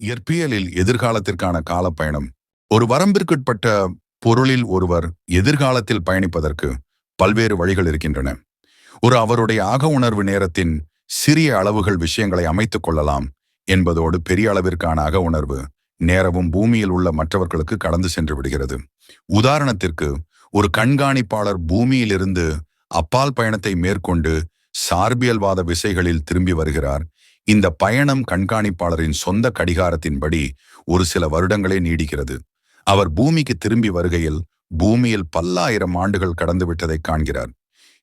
இயற்பியலில் எதிர்காலத்திற்கான காலப்பயணம். ஒரு வரம்பிற்குட்பட்ட பொருளில் ஒருவர் எதிர்காலத்தில் பயணிப்பதற்கு பல்வேறு வழிகள் இருக்கின்றன. ஒரு அவருடைய ஆக உணர்வு நேரத்தின் சிறிய அளவுகள் விஷயங்களை அமைத்துக் கொள்ளலாம் என்பதோடு பெரிய அளவிற்கான அக உணர்வு நேரமும் பூமியில் உள்ள மற்றவர்களுக்கு கடந்து சென்று விடுகிறது. உதாரணத்திற்கு ஒரு கண்காணிப்பாளர் பூமியிலிருந்து அப்பால் பயணத்தை மேற்கொண்டு சார்பியல்வாத விசைகளில் திரும்பி வருகிறார் இந்த பயணம் கண்காணிப்பாளரின் சொந்த கடிகாரத்தின்படி ஒரு சில வருடங்களே நீடிக்கிறது. அவர் பூமிக்கு திரும்பி வருகையில் பூமியில் பல்லாயிரம் ஆண்டுகள் கடந்து விட்டதை காண்கிறார்.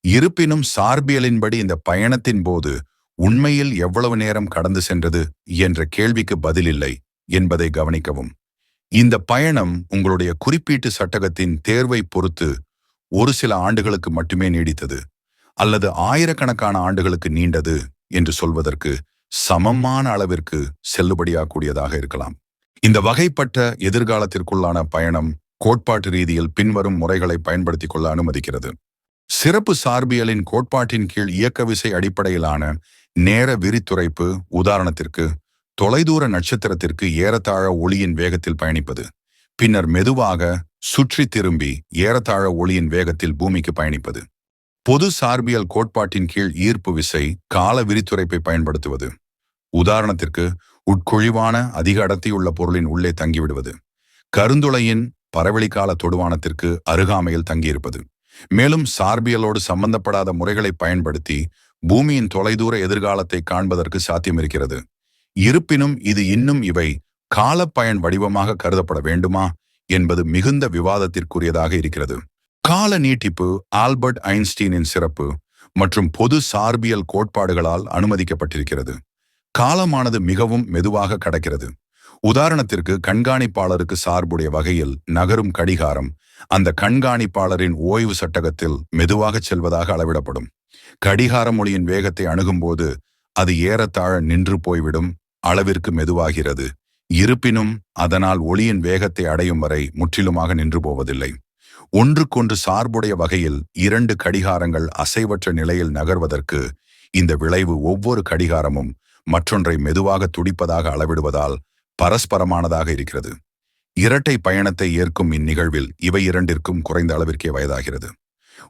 இருப்பினும் சார்பியலின்படி இந்த பயணத்தின் போது உண்மையில் எவ்வளவு நேரம் கடந்து சென்றது என்ற கேள்விக்கு பதிலில்லை என்பதை கவனிக்கவும். இந்த பயணம் உங்களுடைய குறிப்பீட்டு சட்டகத்தின் தேர்வை பொறுத்து ஒரு சில ஆண்டுகளுக்கு மட்டுமே நீடித்தது அல்லது ஆயிரக்கணக்கான ஆண்டுகளுக்கு நீண்டது என்று சொல்வதற்கு சமமான அளவிற்கு செல்லுபடியாகக்கூடியதாக இருக்கலாம். இந்த வகைப்பட்ட எதிர்காலத்திற்குள்ளான பயணம் கோட்பாட்டு ரீதியில் பின்வரும் முறைகளை பயன்படுத்திக் கொள்ள அனுமதிக்கிறது. சிறப்பு சார்பியலின் கோட்பாட்டின் கீழ் இயக்க விசை அடிப்படையிலான நேர விரித்துரைப்பு உதாரணத்திற்கு தொலைதூர நட்சத்திரத்திற்கு ஏறத்தாழ ஒளியின் வேகத்தில் பயணிப்பது பின்னர் மெதுவாக சுற்றி திரும்பி ஏறத்தாழ ஒளியின் வேகத்தில் பூமிக்கு பயணிப்பது. பொது சார்பியல் கோட்பாட்டின் கீழ் ஈர்ப்பு விசை கால விரித்துரைப்பை பயன்படுத்துவது. உதாரணத்திற்கு உட்கொழிவான அதிக அடர்த்தியுள்ள பொருளின் உள்ளே தங்கிவிடுவது. கருந்துளையின் பரவெளிக்கால தொடுவானத்திற்கு அருகாமையில் தங்கியிருப்பது. மேலும் சார்பியலோடு சம்பந்தப்படாத முறைகளை பயன்படுத்தி பூமியின் தொலைதூர எதிர்காலத்தை காண்பதற்கு சாத்தியமிருக்கிறது. இருப்பினும் இது இன்னும் இவை காலப்பயன் வடிவமாக கருதப்பட வேண்டுமா என்பது மிகுந்த விவாதத்திற்குரியதாக இருக்கிறது. கால நீட்டிப்பு ஆல்பர்ட் ஐன்ஸ்டீனின் சிறப்பு மற்றும் பொது சார்பியல் கோட்பாடுகளால் அனுமதிக்கப்பட்டிருக்கிறது. காலமானது மிகவும் மெதுவாக கடக்கிறது. உதாரணத்திற்கு கண்காணிப்பாளருக்கு சார்புடைய வகையில் நகரும் கடிகாரம் அந்த கண்காணிப்பாளரின் ஓய்வு சட்டகத்தில் மெதுவாக செல்வதாக அளவிடப்படும். கடிகார மொழியின் வேகத்தை அணுகும்போது அது ஏறத்தாழ நின்று போய்விடும் அளவிற்கு மெதுவாகிறது. இருப்பினும் அதனால் ஒளியின் வேகத்தை அடையும் வரை முற்றிலுமாக நின்று போவதில்லை. ஒன்றுக்கொன்று சார்புடைய வகையில் இரண்டு கடிகாரங்கள் அசைவற்ற நிலையில் நகர்வதற்கு இந்த விளைவு ஒவ்வொரு கடிகாரமும் மற்றொன்றை மெதுவாக துடிப்பதாக அளவிடுவதால் பரஸ்பரமானதாக இருக்கிறது. இரட்டை பயணத்தை ஏற்கும் இந்நிகழ்வில் இவை இரண்டிற்கும் குறைந்த அளவிற்கே வயதாகிறது.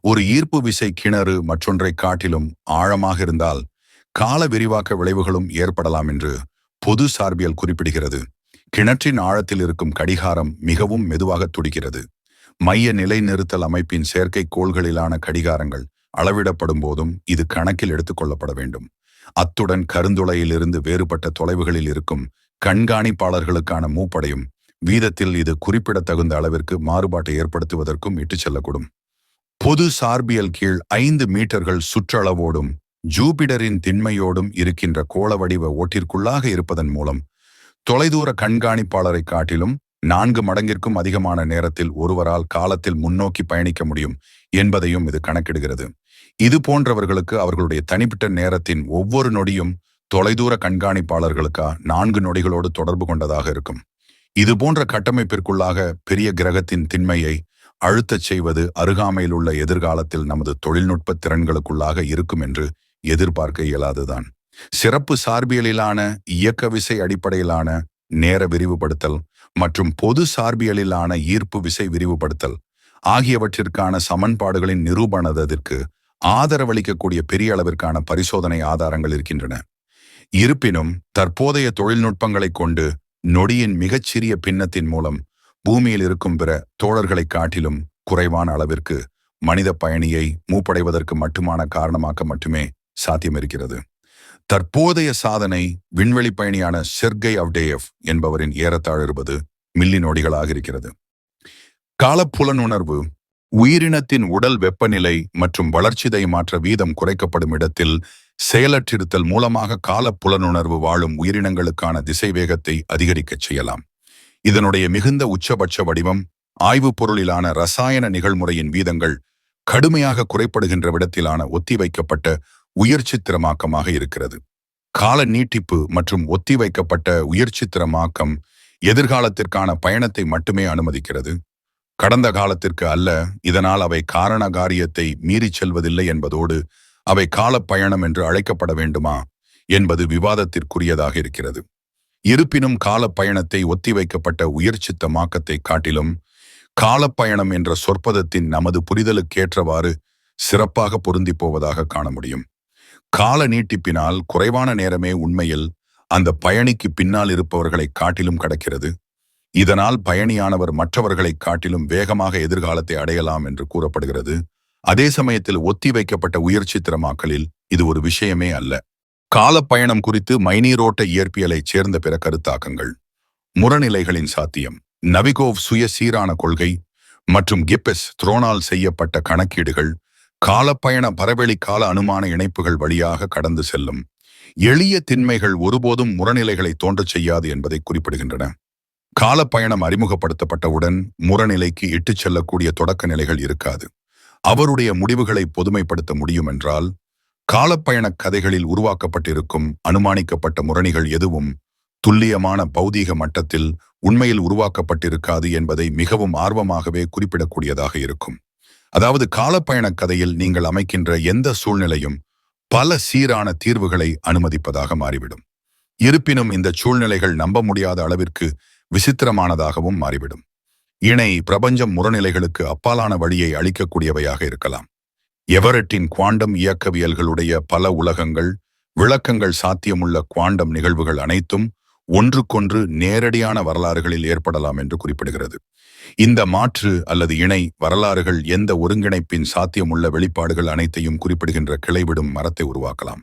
ஒரு ஈர்ப்பு விசை கிணறு மற்றொன்றை காட்டிலும் ஆழமாக இருந்தால் கால விரிவாக்க விளைவுகளும் ஏற்படலாம் என்று பொது சார்பியல் குறிப்பிடுகிறது. கிணற்றின் ஆழத்தில் இருக்கும் கடிகாரம் மிகவும் மெதுவாக துடிக்கிறது. மைய நிலைநிறுத்தல் அமைப்பின் செயற்கைக்கோள்களிலான கடிகாரங்கள் அளவிடப்படும் போதும் இது கணக்கில் எடுத்துக்கொள்ளப்பட வேண்டும். அத்துடன் கருந்துளையிலிருந்து வேறுபட்ட தொலைவுகளில் இருக்கும் கண்காணிப்பாளர்களுக்கான மூப்படையும் வீதத்தில் இது குறிப்பிடத்தகுந்த அளவிற்கு மாறுபாட்டை ஏற்படுத்துவதற்கும் இட்டுச் செல்லக்கூடும். பொது சார்பியல் கீழ் ஐந்து மீட்டர்கள் சுற்றளவோடும் ஜூபிடரின் திண்மையோடும் இருக்கின்ற கோள வடிவ ஓட்டிற்குள்ளாக இருப்பதன் மூலம் தொலைதூர கண்காணிப்பாளரை காட்டிலும் நான்கு மடங்கிற்கும் அதிகமான நேரத்தில் ஒருவரால் காலத்தில் முன்னோக்கி பயணிக்க முடியும் என்பதையும் இது கணக்கிடுகிறது. இது போன்றவர்களுக்கு அவர்களுடைய தனிப்பட்ட நேரத்தின் ஒவ்வொரு நொடியும் தொலைதூர கண்காணிப்பாளர்களுக்கா நான்கு நொடிகளோடு தொடர்பு கொண்டதாக இருக்கும். இது போன்ற கட்டமைப்பிற்குள்ளாக பெரிய கிரகத்தின் திண்மையை அழுத்தச் செய்வது அருகாமையில் உள்ள எதிர்காலத்தில் நமது தொழில்நுட்ப திறன்களுக்குள்ளாக இருக்கும் என்று எதிர்பார்க்க இயலாதுதான். சிறப்பு சார்பியலிலான இயக்க விசை அடிப்படையிலான நேர விரிவுபடுத்தல் மற்றும் பொது சார்பியலிலான ஈர்ப்பு விசை விரிவுபடுத்தல் ஆகியவற்றிற்கான சமன்பாடுகளின் நிரூபணத்திற்கு ஆதரவளிக்கக்கூடிய பெரிய அளவிற்கான பரிசோதனை ஆதாரங்கள் இருக்கின்றன. இருப்பினும் தற்போதைய தொழில்நுட்பங்களைக் கொண்டு நொடியின் மிகச்சிறிய பின்னத்தின் மூலம் பூமியில் இருக்கும் பிற தோழர்களைக் காட்டிலும் குறைவான அளவிற்கு மனித பயணியை மூப்படைவதற்கு மட்டுமான காரணமாக்க மட்டுமே சாத்தியமிருக்கிறது. தற்போதைய சாதனை விண்வெளி பயணியான செர்கை அவ்டேயவ் என்பவரின் ஏறத்தாழ் இருபது மில்லி நொடிகளாக இருக்கிறது. காலப்புலனுணர்வு உயிரினத்தின் உடல் வெப்பநிலை மற்றும் வளர்ச்சிதை மாற்ற வீதம் குறைக்கப்படும் இடத்தில் செயலற்றிருத்தல் மூலமாக காலப்புலனுணர்வு வாழும் உயிரினங்களுக்கான திசை வேகத்தை அதிகரிக்கச் செய்யலாம். இதனுடைய மிகுந்த உச்சபட்ச வடிவம் ஆய்வுப் பொருளிலான ரசாயன நிகழ்முறையின் வீதங்கள் கடுமையாக குறைப்படுகின்ற விடத்திலான ஒத்திவைக்கப்பட்ட உயர்ச்சித்திரமாக்கமாக இருக்கிறது. கால நீட்டிப்பு மற்றும் ஒத்திவைக்கப்பட்ட உயர்ச்சித்திரமாக்கம் எதிர்காலத்திற்கான பயணத்தை மட்டுமே அனுமதிக்கிறது. கடந்த காலத்திற்கு அல்ல இதனால் அவை காரண காரியத்தை மீறிச் செல்வதில்லை என்பதோடு அவை காலப்பயணம் என்று அழைக்கப்பட வேண்டுமா என்பது விவாதத்திற்குரியதாக இருக்கிறது. இருப்பினும் காலப்பயணத்தை ஒத்திவைக்கப்பட்ட உயர்ச்சித்தமாக்கத்தை காட்டிலும் காலப்பயணம் என்ற சொற்பதத்தின் நமது புரிதலுக்கேற்றவாறு சிறப்பாக பொருந்தி போவதாக காண முடியும். கால நீட்டிப்பினால் குறைவான நேரமே உண்மையில் அந்த பயணிக்கு பின்னால் இருப்பவர்களை காட்டிலும் கடக்கிறது. இதனால் பயணியானவர் மற்றவர்களை காட்டிலும் வேகமாக எதிர்காலத்தை அடையலாம் என்று கூறப்படுகிறது. அதே சமயத்தில் ஒத்தி வைக்கப்பட்ட உயிர் சித்திரமாக்கலில் இது ஒரு விஷயமே அல்ல. காலப்பயணம் குறித்து மைனீரோட்ட இயற்பியலைச் சேர்ந்த பிற கருத்தாக்கங்கள். முரநிலைகளின் சாத்தியம் நவிகோவ் சுய சீரான கொள்கை மற்றும் கிப்பெஸ் த்ரோனால் செய்யப்பட்ட கணக்கீடுகள் காலப்பயண பரவெளி கால அனுமான இணைப்புகள் வழியாக கடந்து செல்லும். எளிய திண்மைகள் ஒருபோதும் முரநிலைகளை தோன்றச் செய்யாது என்பதை குறிப்பிடுகின்றன. காலப்பயணம் அறிமுகப்படுத்தப்பட்டவுடன் முரநிலைக்கு இட்டுச் செல்லக்கூடிய தொடக்க நிலைகள் இருக்காது. அவருடைய முடிவுகளை பொதுமைப்படுத்த முடியும் என்றால் காலப்பயணக் கதைகளில் உருவாக்கப்பட்டிருக்கும் அனுமானிக்கப்பட்ட முரணிகள் எதுவும் துல்லியமான பௌதீக மட்டத்தில் உண்மையில் உருவாக்கப்பட்டிருக்காது என்பதை மிகவும் ஆர்வமாகவே குறிப்பிடக்கூடியதாக இருக்கும். அதாவது காலப்பயணக் கதையில் நீங்கள் அமைக்கின்ற எந்த சூழ்நிலையும் பல சீரான தீர்வுகளை அனுமதிப்பதாக மாறிவிடும். இருப்பினும் இந்த சூழ்நிலைகள் நம்ப முடியாத அளவிற்கு விசித்திரமானதாகவும் மாறிவிடும். இணை பிரபஞ்சம் முரநிலைகளுக்கு அப்பாலான வழியை அளிக்கக்கூடியவையாக இருக்கலாம். எவரெட்டின் குவாண்டம் இயக்கவியல்களுடைய பல உலகங்கள் விளக்கங்கள் சாத்தியமுள்ள குவாண்டம் நிகழ்வுகள் அனைத்தும் ஒன்றுக்கொன்று நேரடியான வரலாறுகளில் ஏற்படலாம் என்று குறிப்பிடுகிறது. இந்த மாற்று அல்லது இணை வரலாறுகள் எந்த ஒருங்கிணைப்பின் சாத்தியமுள்ள வெளிப்பாடுகள் அனைத்தையும் குறிப்பிடுகின்ற கிளைவிடும் மரத்தை உருவாக்கலாம்.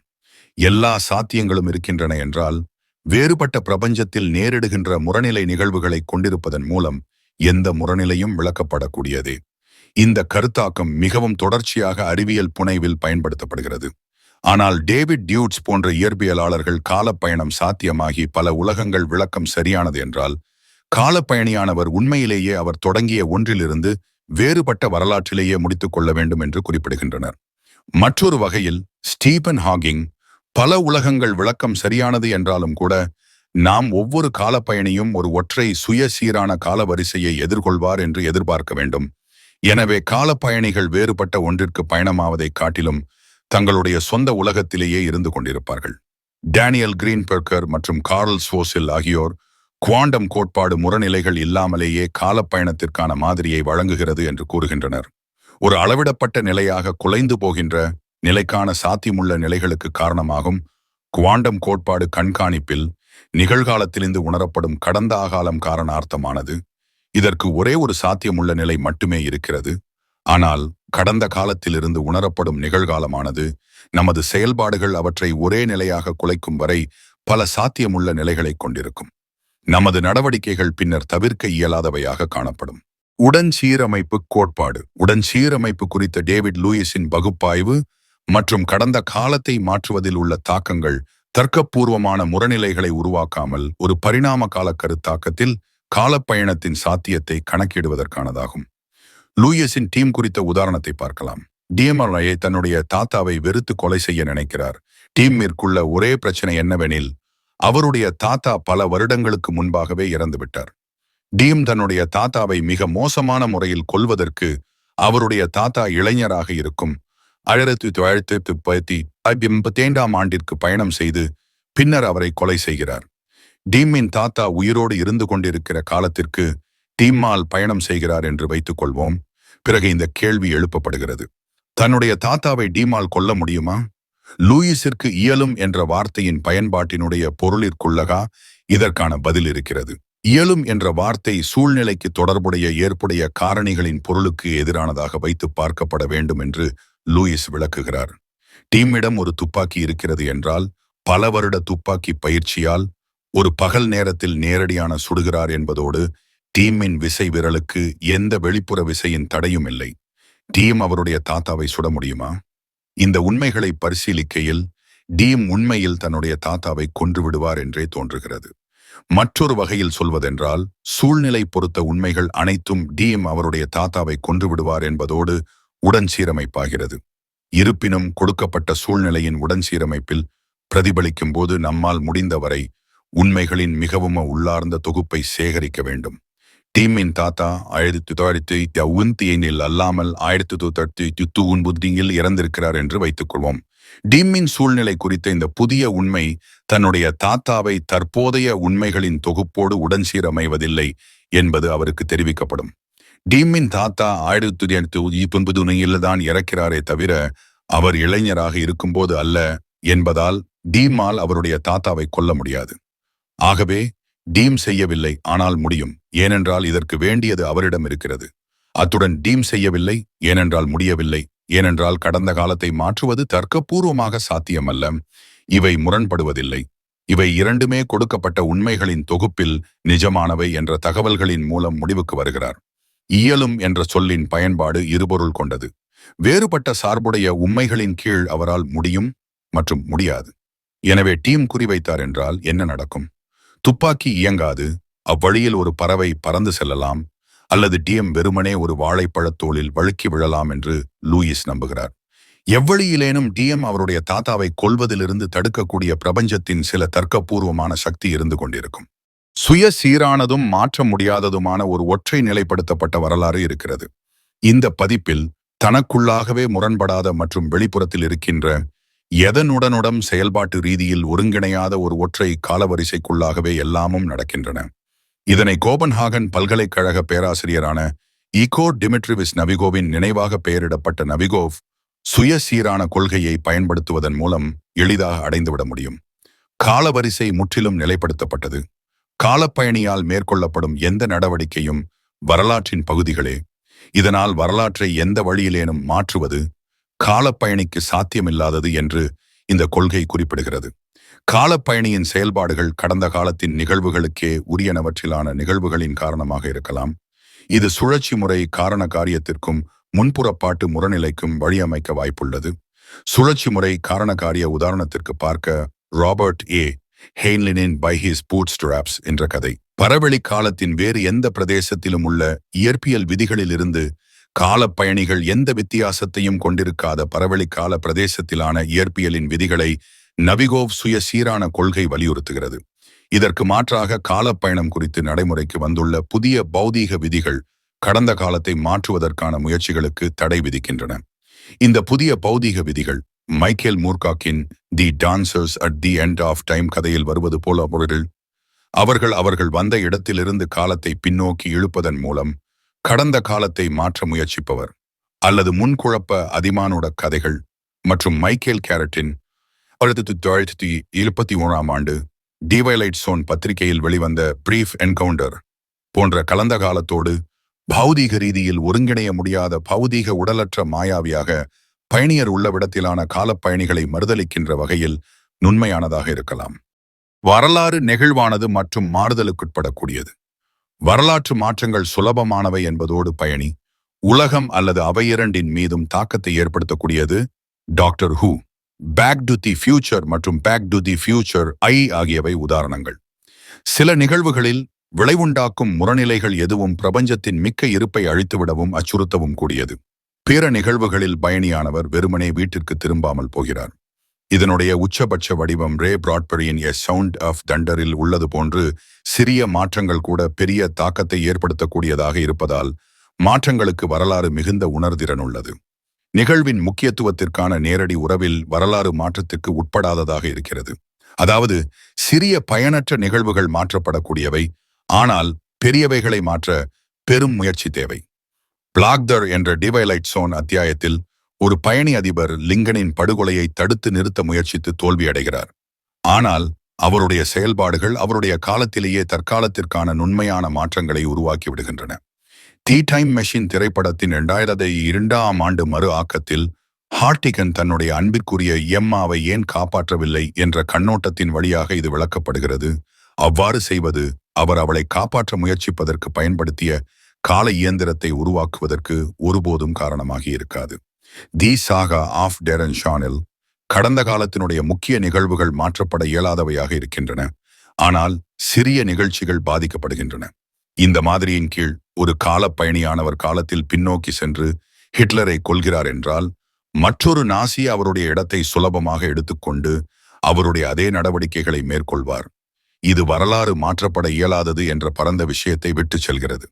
எல்லா சாத்தியங்களும் இருக்கின்றன என்றால் வேறுபட்ட பிரபஞ்சத்தில் நேரிடுகின்ற முரநிலை நிகழ்வுகளை கொண்டிருப்பதன் மூலம் எந்த முரநிலையும் விளக்கப்படக்கூடியது. இந்த கருத்தாக்கம் மிகவும் தொடர்ச்சியாக அறிவியல் புனைவில் பயன்படுத்தப்படுகிறது. ஆனால் டேவிட் டியூட்ஸ் போன்ற இயற்பியலாளர்கள் காலப்பயணம் சாத்தியமாகி பல உலகங்கள் விளக்கம் சரியானது என்றால் காலப்பயணியானவர் உண்மையிலேயே அவர் தொடங்கிய ஒன்றிலிருந்து வேறுபட்ட வரலாற்றிலேயே முடித்துக் கொள்ள வேண்டும் என்று குறிப்பிடுகின்றனர். மற்றொரு வகையில் ஸ்டீபன் ஹாகிங் பல உலகங்கள் விளக்கம் சரியானது என்றாலும் கூட நாம் ஒவ்வொரு காலப்பயணியும் ஒரு ஒற்றை சுய சீரான காலவரிசையை எதிர்கொள்வார் என்று எதிர்பார்க்க வேண்டும். எனவே காலப்பயணிகள் வேறுபட்ட ஒன்றிற்கு பயணமாவதைக் காட்டிலும் தங்களுடைய சொந்த உலகத்திலேயே இருந்து கொண்டிருப்பார்கள். டேனியல் கிரீன்பெர்கர் மற்றும் கார்ல் ஸ்வோசில் ஆகியோர் குவாண்டம் கோட்பாடு முரநிலைகள் இல்லாமலேயே காலப்பயணத்திற்கான மாதிரியை வழங்குகிறது என்று கூறுகின்றனர். ஒரு அளவிடப்பட்ட நிலையாக குலைந்து போகின்ற நிலைக்கான சாத்தியமுள்ள நிலைகளுக்கு காரணமாகும் குவாண்டம் கோட்பாடு கண்காணிப்பில் நிகழ்காலத்திலிருந்து உணரப்படும் கடந்த ஆகாலம் காரணார்த்தமானது. இதற்கு ஒரே ஒரு சாத்தியமுள்ள நிலை மட்டுமே இருக்கிறது. ஆனால் கடந்த காலத்திலிருந்து உணரப்படும் நிகழ்காலமானது நமது செயல்பாடுகள் அவற்றை ஒரே நிலையாக குலைக்கும் வரை பல சாத்தியமுள்ள நிலைகளை கொண்டிருக்கும். நமது நடவடிக்கைகள் பின்னர் தவிர்க்க இயலாதவையாக காணப்படும். உடன் சீரமைப்பு கோட்பாடு. உடன் சீரமைப்பு குறித்த டேவிட் லூயிஸின் பகுப்பாய்வு மற்றும் கடந்த காலத்தை மாற்றுவதில் உள்ள தாக்கங்கள் தர்க்கபூர்வமான முரநிலைகளை உருவாக்காமல் ஒரு பரிணாம கால கருத்தாக்கத்தில் காலப்பயணத்தின் சாத்தியத்தை கணக்கிடுவதற்கானதாகும். லூயஸின் டீம் குறித்த உதாரணத்தை பார்க்கலாம். டிஎம்ஆர்ஐயை தன்னுடைய தாத்தாவை வெறுத்து கொலை செய்ய நினைக்கிறார். டீம் மேற்குள்ள ஒரே பிரச்சனை என்னவெனில் அவருடைய தாத்தா பல வருடங்களுக்கு முன்பாகவே இறந்துவிட்டார் டீம் தன்னுடைய தாத்தாவை மிக மோசமான முறையில் கொல்வதற்கு அவருடைய தாத்தா இளைஞராக இருக்கும். ஆயிரத்தி தொள்ளாயிரத்தி முப்பத்தி எண்பத்தேண்டாம் ஆண்டிற்கு பயணம் செய்து பின்னர் அவரை கொலை செய்கிறார். டீமின் தாத்தா உயிரோடு இருந்து கொண்டிருக்கிற காலத்திற்கு டீம்மால் பயணம் செய்கிறார் என்று வைத்துக் கொள்வோம் பிறகு இந்த கேள்வி எழுப்பப்படுகிறது. தன்னுடைய தாத்தாவை டீமால் கொல்ல முடியுமா? லூயிஸிற்கு இயலும் என்ற வார்த்தையின் பயன்பாட்டினுடைய பொருளிற்குள்ளகா இதற்கான பதில் இருக்கிறது. இயலும் என்ற வார்த்தை சூழ்நிலைக்கு தொடர்புடைய ஏற்புடைய காரணிகளின் பொருளுக்கு எதிரானதாக வைத்து பார்க்கப்பட வேண்டும் என்று லூயிஸ் விளக்குகிறார். டீமிடம் ஒரு துப்பாக்கி இருக்கிறது என்றால் பல வருட துப்பாக்கி பயிற்சியால் ஒரு பகல் நேரத்தில் நேரடியான சுடுகிறார் என்பதோடு டீமின் விசை விரலுக்கு எந்த வெளிப்புற விசையின் தடையும் இல்லை. டீம் அவருடைய தாத்தாவை சுட முடியுமா? இந்த உண்மைகளை பரிசீலிக்கையில் டீம் உண்மையில் தன்னுடைய தாத்தாவை கொன்று விடுவார் என்றே தோன்றுகிறது. மற்றொரு வகையில் சொல்வதென்றால் சூழ்நிலை பொறுத்த உண்மைகள் அனைத்தும் டீம் அவருடைய தாத்தாவை கொன்று விடுவார் என்பதோடு உடன் சீரமைப்பாகிறது இருப்பினும் கொடுக்கப்பட்ட சூழ்நிலையின் உடன் சீரமைப்பில் பிரதிபலிக்கும் போது நம்மால் முடிந்தவரை உண்மைகளின் மிகவும் உள்ளார்ந்த தொகுப்பை சேகரிக்க வேண்டும். டீமின் தாத்தா ஆயிரத்தி தொள்ளாயிரத்தி உந்தியனில் அல்லாமல் ஆயிரத்தி தொள்ளாயிரத்தி துத்து புத்தியில் இறந்திருக்கிறார் என்று வைத்துக் கொள்வோம். டீமின் சூழ்நிலை குறித்த இந்த புதிய உண்மை தன்னுடைய தாத்தாவை தற்போதைய உண்மைகளின் தொகுப்போடு உடன் சீரமைவதில்லை என்பது அவருக்கு தெரிவிக்கப்படும். டீமின் தாத்தா ஆயிரத்தி தொள்ளாயிரத்தி ஒன்பது தான் இறக்கிறாரே தவிர அவர் இளைஞராக இருக்கும்போது அல்ல என்பதால் டீமால் அவருடைய தாத்தாவை கொல்ல முடியாது. ஆகவே டீம் செய்யவில்லை ஆனால் முடியும். ஏனென்றால் இதற்கு வேண்டியது அவரிடம் இருக்கிறது. அத்துடன் டீம் செய்யவில்லை ஏனென்றால் முடியவில்லை. ஏனென்றால் கடந்த காலத்தை மாற்றுவது தர்க்கபூர்வமாக சாத்தியமல்ல. இவை முரண்படுவதில்லை. இவை இரண்டுமே கொடுக்கப்பட்ட உண்மைகளின் தொகுப்பில் நிஜமானவை என்ற தகவல்களின் மூலம் முடிவுக்கு வருகிறார். இயலும் என்ற சொல்லின் பயன்பாடு இருபொருள் கொண்டது. வேறுபட்ட சார்புடைய உண்மைகளின் கீழ் அவரால் முடியும் மற்றும் முடியாது. எனவே டீம் குறிவைத்தார் என்றால் என்ன நடக்கும்? துப்பாக்கி இயங்காது. அவ்வழியில் ஒரு பறவை பறந்து செல்லலாம் அல்லது டிஎம் வெறுமனே ஒரு வாழைப்பழத்தோளில் வழுக்கி விழலாம் என்று லூயிஸ் நம்புகிறார். எவ்வழியிலேனும் டிஎம் அவருடைய தாத்தாவை கொல்வதிலிருந்து தடுக்கக்கூடிய பிரபஞ்சத்தின் சில தர்க்கபூர்வமான சக்தி இருந்து கொண்டிருக்கும். சுய சீரானதும் மாற்ற முடியாததுமான ஒரு ஒற்றை நிலைப்படுத்தப்பட்ட வரலாறு இருக்கிறது. இந்த பதிப்பில் தனக்குள்ளாகவே முரண்படாத மற்றும் வெளிப்புறத்தில் இருக்கின்ற எதனுடனுடன் செயல்பாட்டு ரீதியில் ஒருங்கிணையாத ஒரு ஒற்றை காலவரிசைக்குள்ளாகவே எல்லாமும் நடக்கின்றன. இதனை கோபன்ஹாகன் பல்கலைக்கழக பேராசிரியரான ஈகோ டிமிட்ரிவிஸ் நவிகோவின் நினைவாக பெயரிடப்பட்ட நவிகோவ் சுய சீரான கொள்கையை பயன்படுத்துவதன் மூலம் எளிதாக அடைந்துவிட முடியும். காலவரிசை முற்றிலும் நிலைப்படுத்தப்பட்டது. காலப்பயணியால் மேற்கொள்ளப்படும் எந்த நடவடிக்கையும் வரலாற்றின் பகுதிகளே. இதனால் வரலாற்றை எந்த வழியிலேனும் மாற்றுவது காலப்பயணிக்கு சாத்தியமில்லாதது என்று இந்த கொள்கை குறிப்பிடுகிறது. காலப்பயணியின் செயல்பாடுகள் கடந்த காலத்தின் நிகழ்வுகளுக்கே உரியனவற்றிலான நிகழ்வுகளின் காரணமாக இருக்கலாம். இது சுழற்சி முறை காரண காரியத்திற்கும் முன்புறப்பாட்டு முரநிலைக்கும் வழியமைக்க வாய்ப்புள்ளது. சுழற்சி முறை காரண காரிய உதாரணத்திற்கு பார்க்க ராபர்ட் ஏ ஹெய்ன்லினின் பை ஹிஸ் பூட் ஸ்ட்ராப்ஸ் என்ற கதை. பரவெளி காலத்தின் வேறு எந்த பிரதேசத்திலும் உள்ள இயற்பியல் விதிகளிலிருந்து காலப்பயணிகள் எந்த வித்தியாசத்தையும் கொண்டிருக்காத பரவெளி கால பிரதேசத்திலான இயற்பியலின் விதிகளை நவிகோவ் சுய சீரான கொள்கை வலியுறுத்துகிறது. இதற்கு மாற்றாக காலப்பயணம் குறித்து நடைமுறைக்கு வந்துள்ள புதிய பௌதீக விதிகள் கடந்த காலத்தை மாற்றுவதற்கான முயற்சிகளுக்கு தடை விதிக்கின்றன. இந்த புதிய பௌதீக விதிகள் Michael மூர்காக்கின் the dancers at the end of time கதையில் வருவது போல அவர்கள் அவர்கள் அவர்கள் வந்த இடத்திலிருந்து காலத்தை பின்னோக்கி இழுப்பதன் மூலம் கடந்த காலத்தை மாற்ற முயற்சிப்பவர் அல்லது முன்குழப்ப அதிமானோட கதைகள் மற்றும் மைக்கேல் கேரட்டின் ஆயிரத்தி தொள்ளாயிரத்தி இருபத்தி ஓராம் ஆண்டு டிவைலைட் சோன் பத்திரிகையில் வெளிவந்த பிரீஃப் என்கவுண்டர் போன்ற கலந்த காலத்தோடு பௌதீக ரீதியில் ஒருங்கிணைய முடியாத பௌதீக உடலற்ற மாயாவியாக பயணியர் உள்ள விடத்திலான காலப்பயணிகளை மறுதளிக்கின்ற வகையில் நுண்மையானதாக இருக்கலாம். வரலாறு நெகிழ்வானது மற்றும் மாறுதலுக்குட்படக்கூடியது. வரலாற்று மாற்றங்கள் சுலபமானவை என்பதோடு பயணி உலகம் அல்லது அவையிரண்டின் மீதும் தாக்கத்தை ஏற்படுத்தக்கூடியது doctor who. Back to the future மற்றும் back to the future I ஆகியவை உதாரணங்கள். சில நிகழ்வுகளில் விளைவுண்டாக்கும் முரநிலைகள் எதுவும் பிரபஞ்சத்தின் மிக்க இருப்பை அழித்துவிடவும் அச்சுறுத்தவும் கூடியது. பிற நிகழ்வுகளில் பயணியானவர் வெறுமனே வீட்டிற்கு திரும்பாமல் போகிறார். இதனுடைய உச்சபட்ச வடிவம் ரே பிராட்பரியின் எ சவுண்ட் ஆஃப் தண்டரில் உள்ளது போன்று சிறிய மாற்றங்கள் கூட பெரிய தாக்கத்தை ஏற்படுத்தக்கூடியதாக இருப்பதால் மாற்றங்களுக்கு வரலாறு மிகுந்த உணர்திறன் உள்ளது. நிகழ்வின் முக்கியத்துவத்திற்கான நேரடி உறவில் வரலாறு மாற்றத்திற்கு உட்படாததாக இருக்கிறது. அதாவது சிறிய பயனற்ற நிகழ்வுகள் மாற்றப்படக்கூடியவை ஆனால் பெரியவைகளை மாற்ற பெரும் முயற்சி தேவை. பிளாக்தர் என்ற டிவைலைட் சோன் அத்தியாயத்தில் ஒரு பயணி அதிபர் லிங்கனின் படுகொலையை தடுத்து நிறுத்த முயற்சித்து தோல்வியடைகிறார் ஆனால் அவருடைய செயல்பாடுகள் அவருடைய காலத்திலேயே தற்காலத்திற்கான நுண்மையான மாற்றங்களை உருவாக்கி விடுகின்றன. தி டைம் மெஷின் திரைப்படத்தின் இரண்டாயிரத்தி இரண்டாம் ஆண்டு மறு ஆக்கத்தில் ஹார்டிகன் தன்னுடைய அன்பிற்குரிய எம்மாவை ஏன் காப்பாற்றவில்லை என்ற கண்ணோட்டத்தின் வழியாக இது விளக்கப்படுகிறது. அவ்வாறு செய்வது அவர் அவளை காப்பாற்ற முயற்சிப்பதற்கு பயன்படுத்திய கால இயந்திரத்தை உருவாக்குவதற்கு ஒருபோதும் காரணமாகி இருக்காது. தி சாகா ஆஃப் டேரன் ஷானில் கடந்த காலத்தினுடைய முக்கிய நிகழ்வுகள் மாற்றப்பட இயலாதவையாக இருக்கின்றன. ஆனால் சிறிய நிகழ்ச்சிகள் பாதிக்கப்படுகின்றன. இந்த மாதிரியின் கீழ் ஒரு கால பயணியானவர் காலத்தில் பின்னோக்கி சென்று ஹிட்லரை கொள்கிறார் என்றால் மற்றொரு நாசி அவருடைய இடத்தை சுலபமாக எடுத்துக்கொண்டு அவருடைய அதே நடவடிக்கைகளை மேற்கொள்வார். இது வரலாறு மாற்றப்பட இயலாதது என்ற பரந்த விஷயத்தை விட்டுச் செல்கிறது.